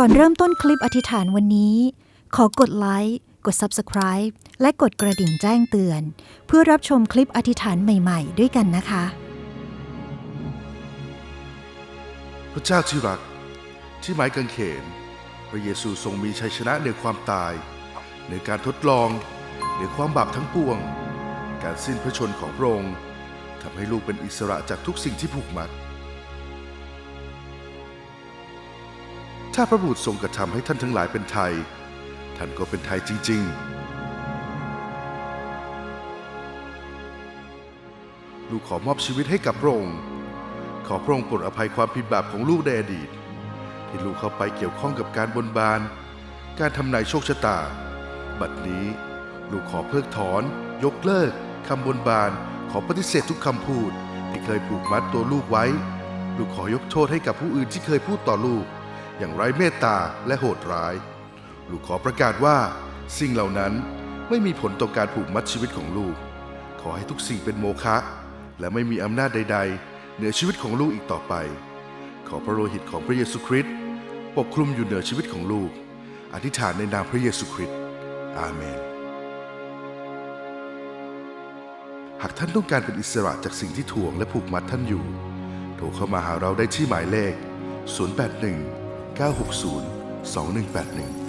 ก่อนเริ่มต้นคลิปอธิษฐานวันนี้ ขอกดไลค์กด Subscribe และกดกระดิ่งแจ้งเตือน เพื่อรับชมคลิปอธิษฐานใหม่ๆ ด้วยกันนะคะ พระเจ้าที่รักที่ไม้กางเขน พระเยซูทรงมีชัยชนะเหนือความตายเหนือการทดลองเหนือความบาปทั้งปวง การสิ้นพระชนของพระองค์ทำให้ลูกเป็นอิสระจากทุกสิ่งที่ผูกมัด ถ้าพระบุตรทรงกระทำให้ท่านทั้งหลายเป็นไทย ท่านก็เป็นไทยจริง ๆ ลูกขอมอบชีวิตให้กับพระองค์ ขอพระองค์โปรดอภัยความผิดบาปของลูกในอดีต ที่ลูกเข้าไปเกี่ยวข้องกับการบนบาน การทำนายโชคชะตา บัดนี้ลูกขอเพิกถอน ยกเลิกคำบนบาน ขอปฏิเสธทุกคำพูด ที่เคยผูกมัดตัวลูกไว้ ลูกขอยกโทษให้กับผู้อื่นที่เคยพูดต่อลูก อย่างไร้เมตตาและโหดร้าย ลูกขอประกาศว่า สิ่งเหล่านั้นไม่มีผลต่อการผูกมัดชีวิตของลูก ขอให้ทุกสิ่งเป็นโมฆะและไม่มีอำนาจใด ๆ เหนือชีวิตของลูกอีกต่อไป ขอพระโลหิตของพระเยซูคริสต์ปกคลุมอยู่เหนือชีวิตของลูก อธิษฐานในนามพระเยซูคริสต์อาเมน หากท่านต้องการเป็นอิสระจากสิ่งที่ถ่วงและผูกมัดท่านอยู่ โทรเข้ามาหาเราได้ที่หมายเลข 081 960 2181